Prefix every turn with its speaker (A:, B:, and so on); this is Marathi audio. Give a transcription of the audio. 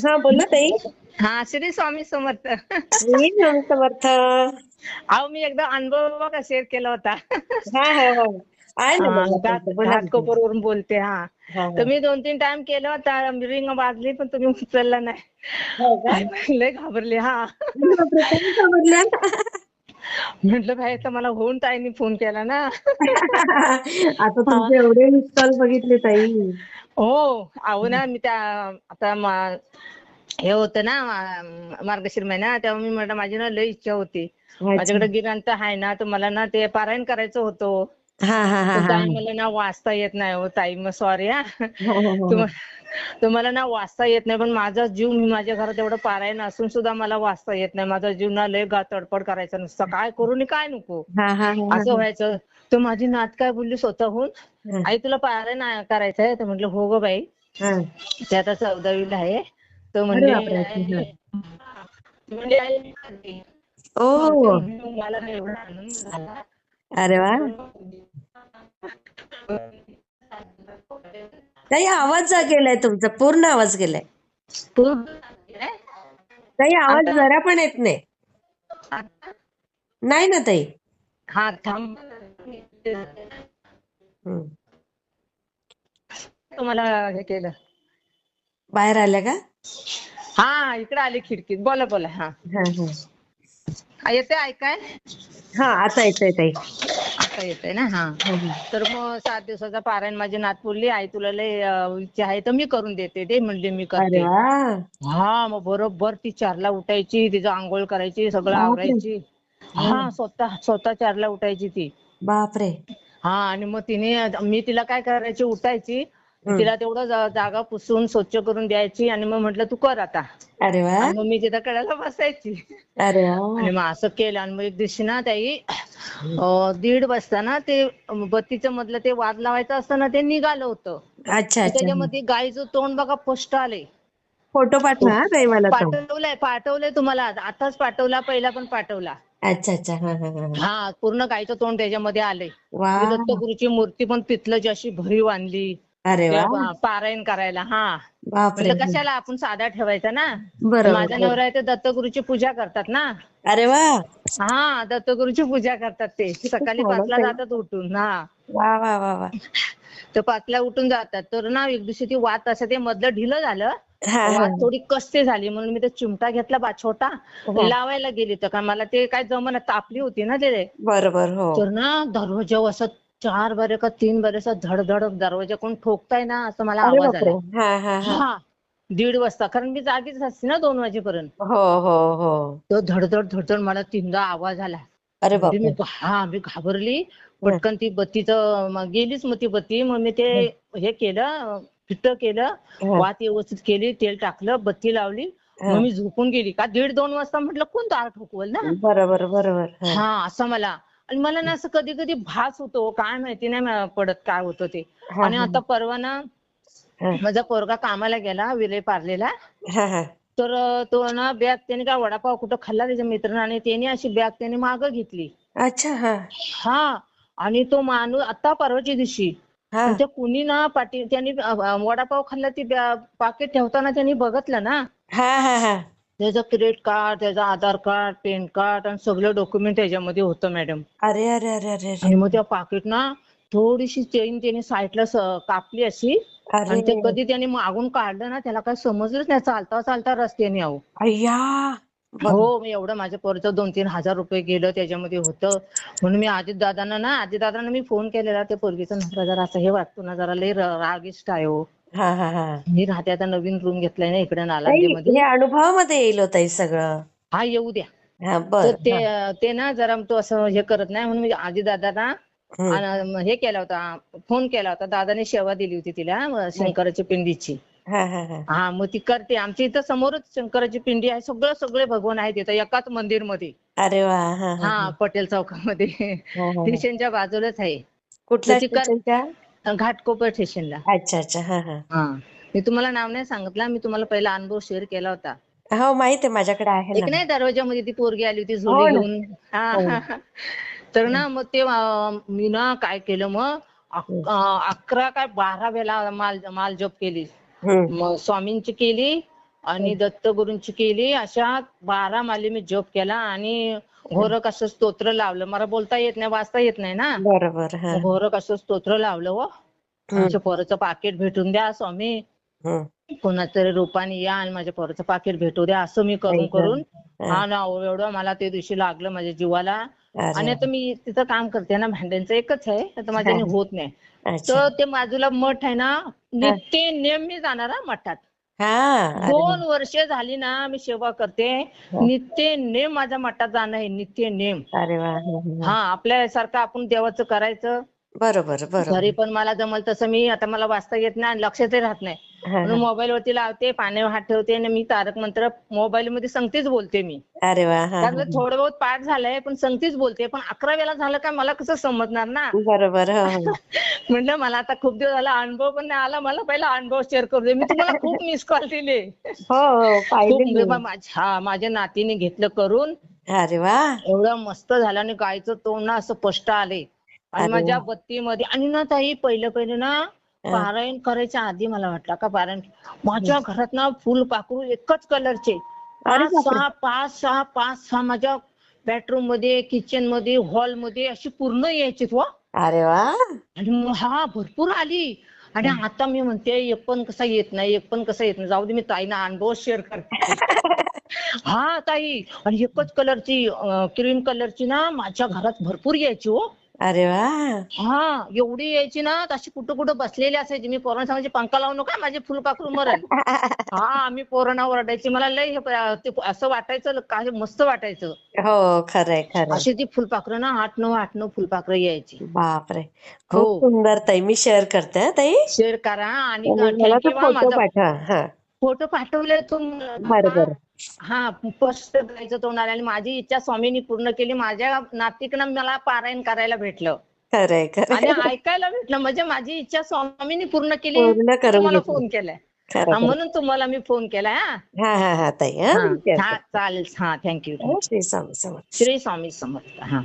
A: हा बोला ताई
B: हा श्री स्वामी समर्थ
A: मी स्वामी समर्थ
B: अहो मी एकदा अनुभव बघा शेअर केला होता
A: हा हा हा आहे ना मला बोला ना.
B: बोलते हा
A: हा, हा.
B: तर मी दोन तीन टाइम केलं होता रिंग वाजली पण तुम्ही उचलला नाही
A: हो का?
B: लय घाबरले हा
A: बापरे, काय समजलं?
B: म्हटलं बाई तर मला होऊन ताईने फोन केला ना.
A: आता तुमचे एवढे मिस कॉल बघितले ताई.
B: हो अहो ना मी त्या आता मा- हे होतं ना मा- मार्गशीर महिना तेव्हा मी म्हटलं माझी ना लय इच्छा होती. माझ्याकडे गिरांत आहे ना तर मला ना ते पारायण करायचं होतं.
A: हा हा हा हा.
B: ताई मला ना वाचता येत नाही हो ताई मग सॉरी हा.
A: हो, हो, हो.
B: तुम- तुम्हाला ना वाचता येत नाही पण माझा जीव मी माझ्या घरात एवढं पारायण असून सुद्धा मला वाचता येत नाही. माझा जीव ना लय गा तडपड करायचा नुसतं. काय करू नि काय नको?
A: हा हा हा
B: असं व्हायचं. तर माझी नात काय बोलली स्वतःहून
A: हा.
B: आई तुला पारायण आहे- करायचंय तर म्हटलं हो ग बाई.
A: हा.
B: ते आता चौदावीला आहे. तर म्हणजे
A: बापरे, अच्छा,
B: आई मी करते.
A: ओ
B: मला ना एवढा आनंद झाला.
A: अरे वा. ताई आवाज जा गेलाय तुमचा पूर्ण आवाज गेलाय. ताई आवाज जरा पण येत नाही. नाही ना ताई.
B: हा थांब. तुम्हाला हे केलं.
A: बाहेर आल्या का?
B: हा इकडे आली खिडकीत. बोला बोला हा.
A: हा हा.
B: हा, येते ऐकाय?
A: हा आता येतोय ताई.
B: आता येते ना? हा. तर मग सात दिवसाचा पारायण माझी नात बोलली आई तुला लय अं, इच्छा आहे तर मी करून देते दे म्हणले मी
A: अरे
B: करते
A: वा!
B: हा मग बरोबर ती चारला उठायची तिचं आंघोळ करायची सगळं
A: बापरे.
B: आवरायची. हा स्वतः स्वतः चारला उठायची ती.
A: बापरे!
B: हा आणि मग तिने मी तिला काय करायची उठायची. तिला तेवढं जागा पुसून स्वच्छ करून द्यायची आणि मग म्हटलं तू कर आता.
A: अरे वा.
B: मग मी तिथं कडेला बसायची.
A: अरे
B: आणि मग असं केलं आणि मग एक दिवशी ना ताई दीड वाजता ना ते बत्तीचं मधलं ते वाद लावायचं असतं ना ते निघालं होतं.
A: अच्छा
B: त्याच्यामध्ये गाईचं तोंड बघा स्पष्ट आलंय.
A: फोटो पाठवा ताई मला तो.
B: पाठवलंय पाठवलंय तुम्हाला. आताच पाठवला पहिला पण पाठवला.
A: अच्छा अच्छा. हा हा हा हा.
B: हा पूर्ण गायचं तोंड त्याच्यामध्ये आलंय.
A: वा.
B: मी दत्तगुरूची मूर्ती पण पितलाची अशी भरीव आणली.
A: अरे वा.
B: तेव्हा पारायण करायला हा.
A: बापरे.
B: म्हटलं कशाला आपण साधा ठेवायचा ना?
A: बरोबर.
B: माझा नवरा आहे ते दत्तगुरूची पूजा करतात ना?
A: अरे वा.
B: हा दत्तगुरूची पूजा करतात ते. सकाळी पाचला. जातात उठून हा.
A: वा वा वा वा.
B: तर पाचला उठून जातात. तर ना एक दिवशी ती वात असं ते मधलं ढिलं झालं.
A: हा हा.
B: वात थोडी कसते झाली म्हणून मी ते चिमटा घेतला बा छोटा.
A: हा.
B: लावायला गेली तर का मला ते काय जमना तापली होती ना ते.
A: बरोबर हो.
B: तर ना दरवाजा असं चार बारे का तीन बारे असं धडधड दरवाजा कोण ठोकताय ना असं मला
A: अरे
B: आवाज
A: बापरे.
B: आला
A: हा हा हा.
B: हा दीड वाजता कारण मी जागीच असते ना दोन वाजेपर्यंत.
A: हो हो हो.
B: तर धडधड धडधड मला तीनदा आवाज आला.
A: अरे
B: म्हणजे मी
A: बापरे.
B: हा मी घाबरली. पटकन ती बत्तीचं मग गेलीच मग ती बत्ती मग मी ते हे केलं फिट्ट केलं
A: हा.
B: वात व्यवस्थित केली तेल टाकलं बत्ती लावली.
A: हा.
B: मग मी झोपून गेली. का दीड दोन वाजता म्हटलं कोण दार ठोकवल ना?
A: बरोबर बरोबर. हा.
B: हा असं मला. आणि मला ना असं कधी कधी भास होतो काय माहिती नाही पडत काय होतं ते. आणि. आता परवा ना. माझा पोरगा कामाला गेला विले पार्लेला. तर तो ना बॅग त्याने काय वडापाव कुठं खाल्ला त्याच्या मित्रानं आणि त्याने अशी बॅग त्याने मागं घेतली.
A: अच्छा हा.
B: आणि तो माणूस आता परवाच्या दिवशी त्या कुणी ना पाठी त्यांनी वडापाव खाल्ला ती पाकिट ठेवताना त्यांनी बघितलं ना. त्याचं क्रेडिट कार्ड त्याचं आधार कार्ड पॅन कार्ड आणि सगळं डॉक्युमेंट त्याच्यामध्ये होतं मॅडम.
A: अरे अरे अरे अरे
B: आणि
A: अरे
B: मग त्या पाकिट ना थोडीशी चेन त्याने साईडला स- कापली अशी. आणि
A: अरे
B: ते कधी त्याने मागून काढलं ना त्याला काही समजलंच नाही. चालता चालता रस्त्याने आहो.
A: अय्या. बघ.
B: हो मी एवढं माझ्या पोरचं दोन तीन हजार रुपये गेलं त्याच्यामध्ये होतं. म्हणून मी अजित दादांना ना अजित दादांना मी फोन केलेला. ते पोरगीचा नवरा जरा असं हे वाटतो ना जरा लय रागिष्ट आहे हो.
A: हा हा हा.
B: मी राहते आता नवीन रूम घेतलाय ना इकडे
A: ताई,
B: नालांदेमध्ये.
A: हे अनुभवामध्ये येईल होत सगळं.
B: हा येऊ द्या.
A: हा बर
B: ते ते ना जरा तो असं हे करत नाही म्हणून दादांना
A: हम्म.
B: आणि हे केला होता फोन केला होता. दादाने सेवा दिली होती तिला अं, शंकराची पिंडीची.
A: हा हा हा.
B: हा मग ती करते. आमच्या इथं समोरच शंकराची पिंडी आहे. सगळं सगळे भगवान आहेत इथं एकाच मंदिरमध्ये.
A: अरे वा हा हा
B: हा पटेल चौकामध्ये.
A: हा, हा.
B: स्टेशनच्या बाजूलाच आहे.
A: कुठल्या
B: त्याची कर-
A: स्टेशनच्या?
B: घाटकोपर स्टेशनला
A: अच्छा अच्छा. हा हा.
B: हा. मी तुम्हाला नाव नाही सांगितलं मी तुम्हाला पहिला अनुभव शेअर केला होता.
A: हो माहीत आहे माझ्याकडे आहे
B: एक
A: ना
B: नाही दरवाजामध्ये ती पोरगी आली होती
A: हो
B: झोली
A: ना.
B: घेऊन. हा.
A: हो.
B: हा, हा. तर ना मग ते अं, मी ना काय केलं मग अक- अं, अकरा काय बारा वेळा माल माल जप केली.
A: हम्म.
B: मग स्वामींची केली. आणि दत्तगुरूंची केली अशा बारा माली मी जप केला आणि घोरक असं स्तोत्र लावलं. मला बोलता येत नाही वाचता येत नाही ना?
A: बरोबर हा.
B: घोरक असं स्तोत्र लावलं हो.
A: हम्म.
B: माझ्या पोराचं पाकिट भेटून द्या स्वामी.
A: हम्म.
B: कोणातरी रूपाने या आणि माझ्या पोराचं पाकिट भेटू द्या असं मी करून. करून.
A: हा.
B: हा ना एवढं मला ते दिवशी लागलं माझ्या जीवाला. आणि आता मी तिथं काम करते ना भांड्यांचं एकच आहे. आता माझ्याने
A: हा.
B: होत नाही.
A: अच्छा.
B: तर ते बाजूला मठ आहे ना नित्य नेम मी जाणार हा मठात.
A: हा अरे
B: दोन वर्ष झाली ना मी सेवा करते. नित्य नेम माझ्या मठात जाणं आहे नित्य नेम.
A: अरे वा हा, हा.
B: हा आपल्यासारखं आपण देवाचं करायचं.
A: बरोबर बरोबर.
B: घरी पण मला जमल तसं मी आता मला वाचता येत नाही आणि लक्षातही राहत नाही.
A: हा,
B: म्हणून
A: हा.
B: मोबाईल वरती लावते पाण्यावर हात ठेवते आणि मी तारक मंत्र मोबाईल मध्ये संगतीच बोलते मी
A: अरे वा हा,
B: त्यातलं. थोडं बहुत पाठ झालंय पण संगतीच बोलते पण अकरा वेळा झालं का मला कसं समजणार ना
A: बरोबर हो हो.
B: म्हणलं मला आता खूप दिवस झाला अनुभव पण नाही आला मला पहिला अनुभव शेअर करू दे मी तुम्हाला खूप मिस कॉल दिले
A: हो हो
B: खूप
A: पाहिजे
B: म्हणजे. माझ्या हा, माझ्या नातीने घेतलं करून
A: अरे वा
B: एवढं मस्त झालं आणि गायचं तोंड ना असं स्पष्ट आले आणि
A: अरे
B: माझ्या. बत्तीमध्ये आणि ना ताई पहिलं पहिलं ना पारायण करायच्या आधी मला वाटलं का पारायण? माझ्या घरात ना फुल पाकळू एकच कलरचे. पाच. सहा पाच सहा पाच सहा माझ्या बेडरूममध्ये किचनमध्ये हॉलमध्ये अशी पूर्ण यायची व
A: अरे वा.
B: आणि हा भरपूर आली. आणि आता मी म्हणते एक पण कसा येत नाही एक पण कसा येत नाही. जाऊ दे मी ताईना अनुभव शेअर करते. हा ताई. आणि एकच कलरची क्रीम कलरची ना माझ्या घरात भरपूर यायची हो.
A: अरे वा.
B: हा एवढी यायची ना तशी कुठं कुठं बसलेली असायची. मी पोरांना सांगायची पंखा लावू नका माझे फुलपाखरू मरण. हा आम्ही पोरांना ओरडायची मला लय हे प- ते असं वाटायचं काय मस्त वाटायचं.
A: हो खरंय खरंय.
B: अशी ती फुलपाखरं ना आठ नऊ आठ नऊ फुलपाखरं यायची.
A: बापरे.
B: हो.
A: खूप सुंदर ताई. मी शेअर करते हा ताई.
B: शेअर करा आणि
A: आणि मला
B: हा
A: फोटो
B: माझा
A: पाठवा हा.
B: फोटो पाठवले तुम
A: बरं बरं.
B: हा स्पष्ट जायचं तोंडाला आणि माझी इच्छा स्वामींनी पूर्ण केली. माझ्या नातिकनं मला पारायण करायला भेटलं.
A: खरंय
B: आणि ऐकायला भेटलं. म्हणजे माझी इच्छा स्वामींनी पूर्ण केली.
A: घेतली.
B: फोन केलाय. म्हणून तुम्हाला मी फोन केलाय हा.
A: हा ताई.
B: चालेल. हा थँक्यू
A: श्री स्वामी समर्थ.
B: श्री स्वामी समर्थ हा.